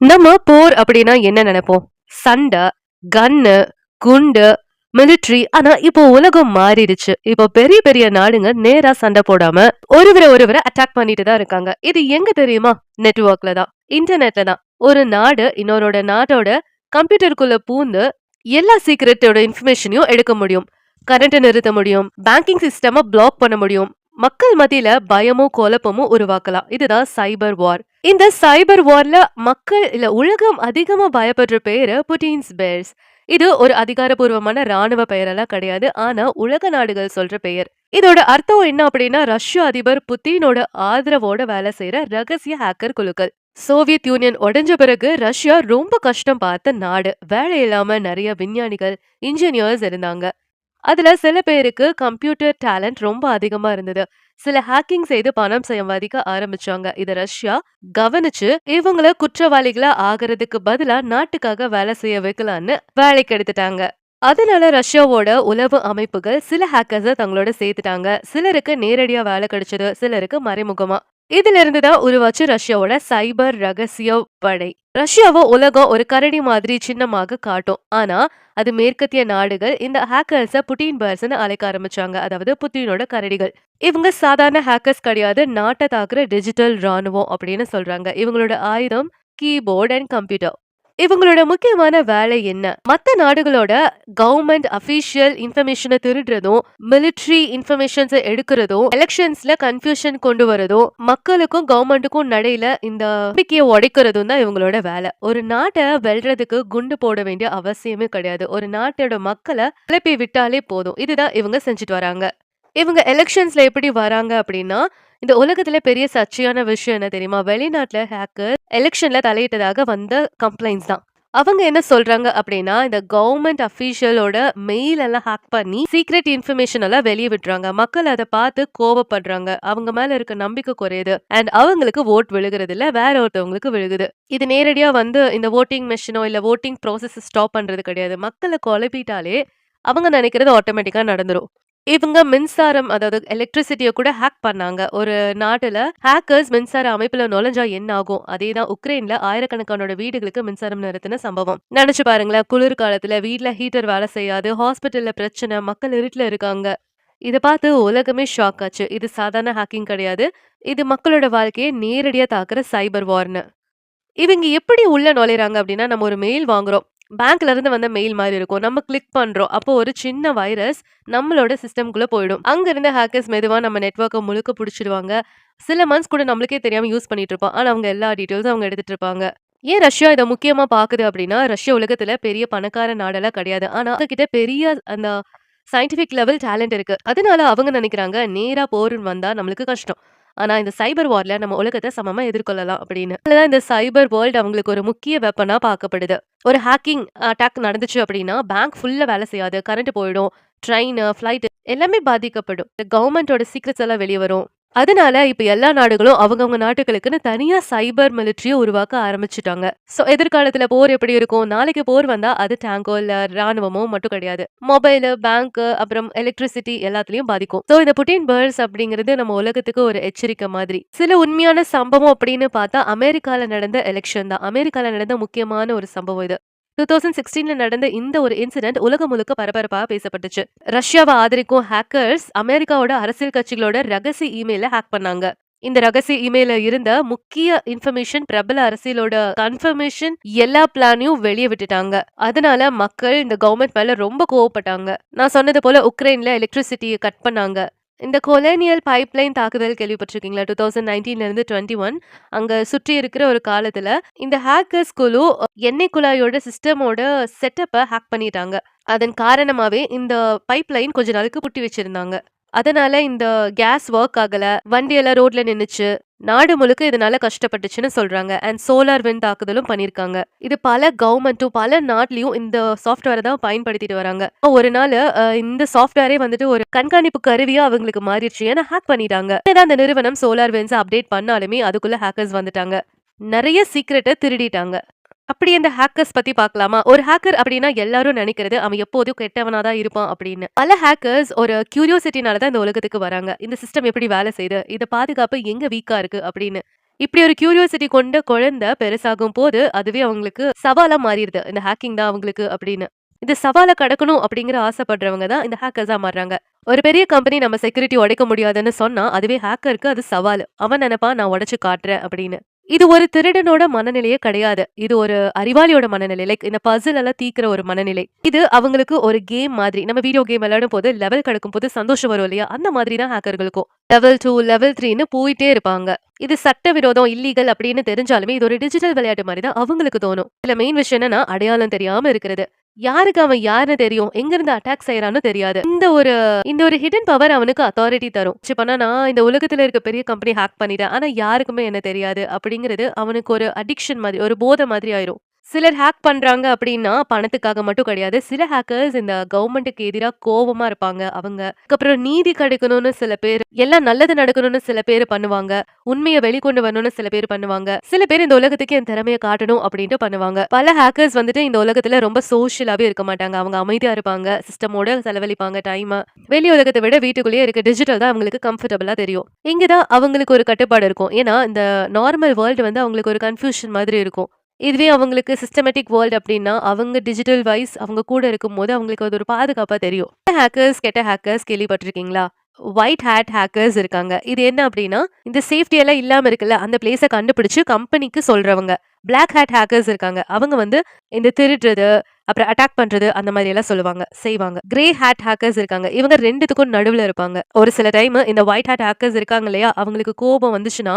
நம்ம போர் அப்படின்னா என்ன நினைப்போம்? சண்டை கன்னு குண்டு மிலிட்ரி ஆனா இப்போ உலகம் மாறிடுச்சு. இப்போ பெரிய பெரிய நாடுங்க நேரா சண்டை போடாம ஒருவரை ஒருவரை அட்டாக் பண்ணிட்டு தான் இருக்காங்க. இது எங்க தெரியுமா? நெட்ஒர்க்ல தான். இன்டர்நெட்ல தான். ஒரு நாடு இன்னொரோட நாட்டோட கம்ப்யூட்டருக்குள்ள பூந்து எல்லா சீக்கிரட்டோட இன்ஃபர்மேஷனையும் எடுக்க முடியும். கரண்ட்டை நிறுத்த முடியும். பேங்கிங் சிஸ்டமை பிளாக் பண்ண முடியும். மக்கள் மத்தியில பயமும் குழப்பமும் உருவாக்கலாம். இதுதான் சைபர் வார். இந்த சைபர் வார்ல மக்கள் இல்ல உலகம் அதிகமா பயப்படுற பேரு புட்டின்ஸ் பேர்ஸ். இது ஒரு அதிகாரப்பூர்வமான ராணுவ பெயரெல்லாம் கிடையாது. ஆனா உலக நாடுகள் சொல்ற பெயர். இதோட அர்த்தம் என்ன அப்படின்னா ரஷ்ய அதிபர் புத்தினோட ஆதரவோட வேலை செய்யற ரகசிய ஹேக்கர் குழுக்கள். சோவியத் யூனியன் உடைஞ்ச பிறகு ரஷ்யா ரொம்ப கஷ்டம் பார்த்த நாடு. வேலை இல்லாம நிறைய விஞ்ஞானிகள் இன்ஜினியர்ஸ் இருந்தாங்க. அதுல சில பேருக்கு கம்ப்யூட்டர் டேலண்ட் ரொம்ப அதிகமா இருந்தது. சில ஹேக்கிங் செய்து பணம் சம்பாதிக்க ஆரம்பிச்சாங்க. இத ரஷ்யா கவனிச்சு இவங்கள குற்றவாளிகளா ஆகிறதுக்கு பதிலா நாட்டுக்காக வேலை செய்ய வைக்கலான்னு வேலைக்கு எடுத்துட்டாங்க. அதனால ரஷ்யாவோட உளவு அமைப்புகள் சில ஹேக்கர்ஸை தங்களோட சேர்த்துட்டாங்க. சிலருக்கு நேரடியா வேலை கிடைச்சது சிலருக்கு மறைமுகமா. இதுல இருந்து தான் உருவாச்சு ரஷ்யாவோட சைபர் ரகசிய படை. ரஷ்யாவை உலகம் ஒரு கரடி மாதிரி சின்னமாக காட்டும். ஆனா அது மேற்கத்திய நாடுகள் இந்த ஹேக்கர்ஸ புட்டின் பேர்ஸ்னு அழைக்க ஆரம்பிச்சாங்க. அதாவது புட்டினோட கரடிகள். இவங்க சாதாரண ஹேக்கர்ஸ் கிடையாது. நாட்டை தாக்குற டிஜிட்டல் ராணுவம் அப்படின்னு சொல்றாங்க. இவங்களோட ஆயுதம் கீபோர்ட் அண்ட் கம்ப்யூட்டர் இவங்களோட முக்கியமான வேலை என்ன? மற்ற நாடுகளோட கவர்மெண்ட் அபிஷியல் இன்ஃபர்மேஷனை திருடுறதும் மிலிட்ரி இன்ஃபர்மேஷன்ஸை எடுக்கிறதும் எலெக்ஷன்ஸ்ல கன்ஃபியூஷன் கொண்டு வரதும் மக்களுக்கும் கவர்மெண்ட்டுக்கும் நடையில இந்த நம்பிக்கையை உடைக்கிறதும் தான் இவங்களோட வேலை. ஒரு நாட்டை வெல்றதுக்கு குண்டு போட வேண்டிய அவசியமே கிடையாது. ஒரு நாட்டோட மக்களை கிளப்பி விட்டாலே போதும். இதுதான் இவங்க செஞ்சுட்டு வராங்க. இவங்க எலெக்ஷன்ஸ்ல எப்படி வராங்க அப்படின்னா இந்த உலகத்துல பெரிய சர்ச்சையான விஷயம் என்ன தெரியுமா? வெளிநாட்டுல ஹேக்கர் எலெக்ஷன்ல தலையிட்டதாக வந்த கம்ப்ளைண்ட்ஸ் தான். அவங்க என்ன சொல்றாங்க அப்படின்னா இந்த கவர்மெண்ட் அஃபீஷியலோட மெயில் எல்லாம் ஹேக் பண்ணி சீக்ரெட் இன்ஃபர்மேஷன் எல்லாம் வெளியே விட்டுறாங்க. மக்கள் அதை பார்த்து கோபப்படுறாங்க அவங்க மேல இருக்க நம்பிக்கை குறையுது. அண்ட் அவங்களுக்கு ஓட் விழுகிறது இல்ல வேற ஒருத்தவங்களுக்கு விழுகுது. இது நேரடியா வந்து இந்த ஓட்டிங் மெஷினோ இல்ல ஓட்டிங் ப்ராசஸ் ஸ்டாப் பண்றது கிடையாது. மக்களை குழப்பிட்டாலே அவங்க நினைக்கிறது ஆட்டோமேட்டிக்கா நடந்துரும். இவங்க மின்சாரம் அதாவது எலக்ட்ரிசிட்டியை கூட ஹேக் பண்ணாங்க. ஒரு நாட்டுல ஹேக்கர்ஸ் மின்சார அமைப்புல நுழைஞ்சா என்ன ஆகும்? அதே தான் உக்ரைன்ல ஆயிரக்கணக்கானோட வீடுகளுக்கு மின்சாரம் நிறுத்தின சம்பவம். நினைச்சு பாருங்களேன் குளிர் காலத்துல வீட்ல ஹீட்டர் வேலை செய்யாது ஹாஸ்பிட்டல்ல பிரச்சனை மக்கள் இருட்டுல இருக்காங்க. இதை பார்த்து உலகமே ஷாக் ஆச்சு. இது சாதாரண ஹேக்கிங் கிடையாது. இது மக்களோட வாழ்க்கையை நேரடியா தாக்குற சைபர் வார்னு இவங்க எப்படி உள்ள நுழைறாங்க அப்படின்னா நம்ம ஒரு மெயில் வாங்குறோம். பேங்க்ல இருந்து வந்த மெயில் மாதிரி இருக்கும். நம்ம கிளிக் பண்றோம். அப்போ ஒரு சின்ன வைரஸ் நம்மளோட சிஸ்டம்குள்ளே போயிடும். அங்க இருந்த ஹேக்கர்ஸ் மெதுவாக நம்ம நெட்வொர்க்கை முழுக்க பிடிச்சிடுவாங்க. சில மந்த்ஸ் கூட நம்மளுக்கே தெரியாம யூஸ் பண்ணிட்டு இருப்போம். ஆனால் அவங்க எல்லா டீட்டெயில்ஸும் அவங்க எடுத்துட்டு இருப்பாங்க. ஏன் ரஷ்யா இதை முக்கியமா பாக்குது அப்படின்னா ரஷ்யா உலகத்துல பெரிய பணக்கார நாடெல்லாம் கிடையாது. ஆனா அவங்க கிட்ட பெரிய அந்த சயின்டிஃபிக் லெவல் டேலண்ட் இருக்கு. அதனால அவங்க நினைக்கிறாங்க நேரா போர்னு வந்தா நம்மளுக்கு கஷ்டம். ஆனால் இந்த சைபர் வாரில் நம்ம உலகத்தை சமமாக எதிர்கொள்ளலாம் அப்படின்னு. அதுதான் இந்த சைபர் வேர்ல்டு அவங்களுக்கு ஒரு முக்கிய வெப்பனாக பார்க்கப்படுது. ஒரு ஹேக்கிங் அட்டாக் நடந்துச்சு அப்படின்னா பேங்க் ஃபுல்லாக வேலை செய்யாது. கரண்ட் போயிடும். ட்ரெயின் ஃப்ளைட் எல்லாமே பாதிக்கப்படும். கவர்மெண்ட்டோட சீக்ரெட்ஸ் எல்லாம் வெளியே வரும். அதனால இப்ப எல்லா நாடுகளும் அவங்கவுங்க நாட்டுகளுக்குன்னு தனியா சைபர் மிலிட்ரியை உருவாக்க ஆரம்பிச்சுட்டாங்க. சோ எதிர்காலத்துல போர் எப்படி இருக்கும்? நாளைக்கு போர் வந்தா அது டேங்கோ இல்ல ராணுவமோ மட்டும் கிடையாது. மொபைல் பேங்க் அப்புறம் எலக்ட்ரிசிட்டி எல்லாத்துலயும் பாதிக்கும். சோ இந்த புட்டின் பேர்ட்ஸ் அப்படிங்கிறது நம்ம உலகத்துக்கு ஒரு எச்சரிக்கை மாதிரி. சில உண்மையான சம்பவம் அப்படின்னு பார்த்தா அமெரிக்கால நடந்த எலெக்ஷன் தான். அமெரிக்கால நடந்த முக்கியமான ஒரு சம்பவம் இது. டூ தௌசண்ட் சிக்ஸ்டீன்ல நடந்த இந்த ஒரு இன்சிடென்ட் உலகம் முழுக்க பரபரப்பா பேசப்பட்டுச்சு. ரஷ்யாவை ஆதரிக்கும் ஹேக்கர்ஸ் அமெரிக்காவோட அரசியல் கட்சிகளோட ரகசிய இமெயில ஹேக் பண்ணாங்க. இந்த ரகசிய இமெயில இருந்த முக்கிய இன்ஃபர்மேஷன் பிரபல அரசியலோட கன்ஃபர்மேஷன் எல்லா பிளானையும் வெளியே விட்டுட்டாங்க. அதனால மக்கள் இந்த கவர்மெண்ட் மேல ரொம்ப கோவப்பட்டாங்க. நான் சொன்னது போல உக்ரைன்ல எலக்ட்ரிசிட்டியை கட் பண்ணாங்க. இந்த கொலேனியல் பைப்லைன் தாக்குதல் கேள்விப்பட்டிருக்கீங்களா? டூ தௌசண்ட் நைன்டீன்லேருந்து டுவெண்ட்டி ஒன் அங்கே சுற்றி இருக்கிற ஒரு காலத்தில் இந்த ஹேக்கர்ஸ் குழு எண்ணெய் குழாயோட சிஸ்டமோட செட்டப்பை ஹேக் பண்ணிட்டாங்க. அதன் காரணமாகவே இந்த பைப்லைன் கொஞ்ச நாளுக்கு புட்டி வச்சுருந்தாங்க. அதனால இந்த கேஸ் ஒர்க் ஆகல. வண்டியெல்லாம் ரோட்ல நின்னுச்சு. நாடு முழுக்க இதனால கஷ்டப்பட்டுச்சுன்னு சொல்றாங்க. அண்ட் சோலார் வின் தாக்குதலும் பண்ணிருக்காங்க. இது பல கவர்மெண்ட்டும் பல நாட்லயும் இந்த சாஃப்ட்வேரை தான் பயன்படுத்திட்டு வராங்க. ஒரு நாள் இந்த சாஃப்ட்வேரே வந்துட்டு ஒரு கண்காணிப்பு கருவியா அவங்களுக்கு மாறிடுச்சு. ஏன்னா ஹேக் பண்ணிட்டாங்க. ஏன்னா அந்த நிறுவனம் சோலார் வின்ஸ் அப்டேட் பண்ணாலுமே அதுக்குள்ள ஹேக்கர்ஸ் வந்துட்டாங்க. நிறைய சீக்ரெட்டை திருடிட்டாங்க. அப்படி இந்த ஹேக்கர்ஸ் பத்தி பார்க்கலாமா? ஒரு ஹேக்கர் அப்படின்னா எல்லாரும் நினைக்கிறது அவன் எப்போதும் கெட்டவனா தான் இருப்பான் அப்படின்னு. பல ஹேக்கர்ஸ் ஒரு கியூரியோசிட்டினால தான் இந்த உலகத்துக்கு வராங்க. இந்த சிஸ்டம் எப்படி வேலை செய்யுது? இதை பாதுகாப்பு எங்க வீக்கா இருக்கு அப்படின்னு. இப்படி ஒரு கியூரியோசிட்டி கொண்ட குழந்தை பெருசாகும் போது அதுவே அவங்களுக்கு சவாலா மாறிடுது. இந்த ஹேக்கிங் தான் அவங்களுக்கு அப்படின்னு. இந்த சவாலை கடக்கணும் அப்படிங்கிற ஆசைப்படுறவங்க தான் இந்த ஹேக்கர்ஸா மாறுறாங்க. ஒரு பெரிய கம்பெனி நம்ம செக்யூரிட்டி உடைக்க முடியாதுன்னு சொன்னா அதுவே ஹேக்கருக்கு அது சவால். அவன் நினைப்பா நான் உடைச்சு காட்டுறேன் அப்படின்னு. இது ஒரு திருடனோட மனநிலையே கிடையாது. இது ஒரு அறிவாளியோட மனநிலை. லைக் இந்த பசில் எல்லாம் தீக்கிற ஒரு மனநிலை. இது அவங்களுக்கு ஒரு கேம் மாதிரி. நம்ம வீடியோ கேம் விளையாடும் போது லெவல் கிடைக்கும் போது சந்தோஷம் வரும் இல்லையா? அந்த மாதிரி தான் ஹேக்கர்களுக்கும் லெவல் டூ லெவல் த்ரீன்னு போயிட்டே இருப்பாங்க. இது சட்ட விரோதம் இல்லீகல் அப்படின்னு தெரிஞ்சாலுமே இது ஒரு டிஜிட்டல் விளையாட்டு மாதிரி தான் அவங்களுக்கு தோணும். இதுல மெயின் விஷயம் என்னன்னா அடையாளம் தெரியாம இருக்கிறது. யாருக்கு அவன் யாருன்னு தெரியும்? எங்க இருந்து அட்டாக் செய்யறான்னு தெரியாது. இந்த ஒரு இந்த ஒரு ஹிடன் பவர் அவனுக்கு அத்தாரிட்டி தரும். பண்ணா நான் இந்த உலகத்துல இருக்க பெரிய கம்பெனி ஹேக் பண்ணிட்டேன். ஆனா யாருக்குமே என்ன தெரியாது அப்படிங்கிறது அவனுக்கு ஒரு அடிக்ஷன் மாதிரி ஒரு போதை மாதிரி ஆயிரும். சிலர் ஹேக் பண்ணுறாங்க அப்படின்னா பணத்துக்காக மட்டும் கிடையாது. சில ஹேக்கர்ஸ் இந்த கவர்மெண்ட்டுக்கு எதிராக கோபமாக இருப்பாங்க அவங்க. அதுக்கப்புறம் நீதி கிடைக்கணும்னு சில பேர் எல்லாம் நல்லது நடக்கணும்னு சில பேர் பண்ணுவாங்க. உண்மையை வெளிக்கொண்டு வரணும்னு சில பேர் பண்ணுவாங்க. சில பேர் இந்த உலகத்துக்கு என் திறமையை காட்டணும் அப்படின்ட்டு பண்ணுவாங்க. பல ஹேக்கர்ஸ் வந்துட்டு இந்த உலகத்தில் ரொம்ப சோஷியலாகவே இருக்க மாட்டாங்க. அவங்க அமைதியாக இருப்பாங்க சிஸ்டமோட செலவழிப்பாங்க டைமை வெளி உலகத்தை விட வீட்டுக்குள்ளேயே இருக்க டிஜிட்டல் தான் அவங்களுக்கு கம்ஃபர்டபுளாக தெரியும். இங்கே தான் அவங்களுக்கு ஒரு கட்டுப்பாடு இருக்கும். ஏன்னா இந்த நார்மல் வேர்ல்டு வந்து அவங்களுக்கு ஒரு கன்ஃபியூஷன் மாதிரி இருக்கும். இதுவே அவங்களுக்கு சிஸ்டமேட்டிக் வேர்ல்டு அப்படின்னா அவங்க டிஜிட்டல் வைஸ் அவங்க கூட இருக்கும்போது அவங்களுக்கு அது ஒரு பாதுகாப்பாக தெரியும். ஹேக்கர்ஸ் கெட்ட ஹேக்கர்ஸ் கேள்விப்பட்டிருக்கீங்களா? ஒயிட் ஹேட் ஹேக்கர்ஸ் இருக்காங்க. இது என்ன அப்படின்னா இந்த சேஃப்டி எல்லாம் இல்லாமல் இருக்குல்ல அந்த பிளேஸை கண்டுபிடிச்சு கம்பெனிக்கு சொல்றவங்க. பிளாக் ஹேட் ஹேக்கர்ஸ் இருக்காங்க. அவங்க வந்து இந்த திருடுறது அப்புறம் அட்டாக் பண்றது அந்த மாதிரி எல்லாம் சொல்லுவாங்க செய்வாங்க. கிரே ஹேட் ஹேக்கர்ஸ் இருக்காங்க. இவங்க ரெண்டுத்துக்கும் நடுவுல இருப்பாங்க. ஒரு சில டைம் இந்த ஒயிட் ஹேட் ஹேக்கர்ஸ் இருக்காங்க இல்லையா? அவங்களுக்கு கோபம் வந்துச்சுன்னா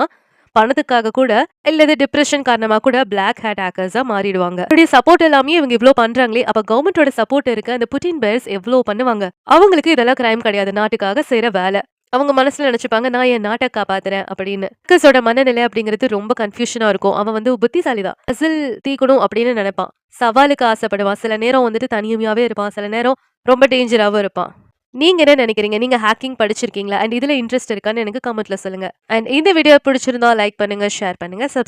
பணத்துக்காக கூட இல்லது டிப்ரெஷன் காரணமா கூட பிளாக் ஹேட் ஹேக்கர்ஸா மாறிடுவாங்க. சப்போர்ட் எல்லாமே இவங்க இவ்ளோ பண்றாங்களே அப்ப கவர்மெண்டோட சப்போர்ட் இருக்க அந்த புட்டின் பேர்ஸ் எவ்வளவு பண்ணுவாங்க? அவங்களுக்கு இதெல்லாம் கிரைம் கிடையாது நாட்டுக்காக செய்யற வேலை. அவங்க மனசுல நினைச்சுப்பாங்க நான் என் நாட்டை காப்பாத்துறேன் அப்படின்னு. ஹேக்கர்ஸோட மனநிலை அப்படிங்கிறது ரொம்ப கன்ஃபியூஷனா இருக்கும். அவன் வந்து புத்திசாலி தான் அசில் தீக்கணும் அப்படின்னு நினைப்பான். சவாலுக்கு ஆசைப்படுவான். சில நேரம் வந்துட்டு தனிமையாவே இருப்பான். சில நேரம் ரொம்ப டேஞ்சராகவும் இருப்பான். நீங்க என்ன நினைக்கிறீங்க? நீங்கள் ஹேக்கிங் படிச்சிருக்கீங்களா? அண்ட் இதில் இன்ட்ரெஸ்ட் இருக்கான்னு எனக்கு கமெண்ட்டில் சொல்லுங்க. அண்ட் இந்த வீடியோ பிடிச்சிருந்தா லைக் பண்ணுங்க ஷேர் பண்ணுங்க சப்ஸ்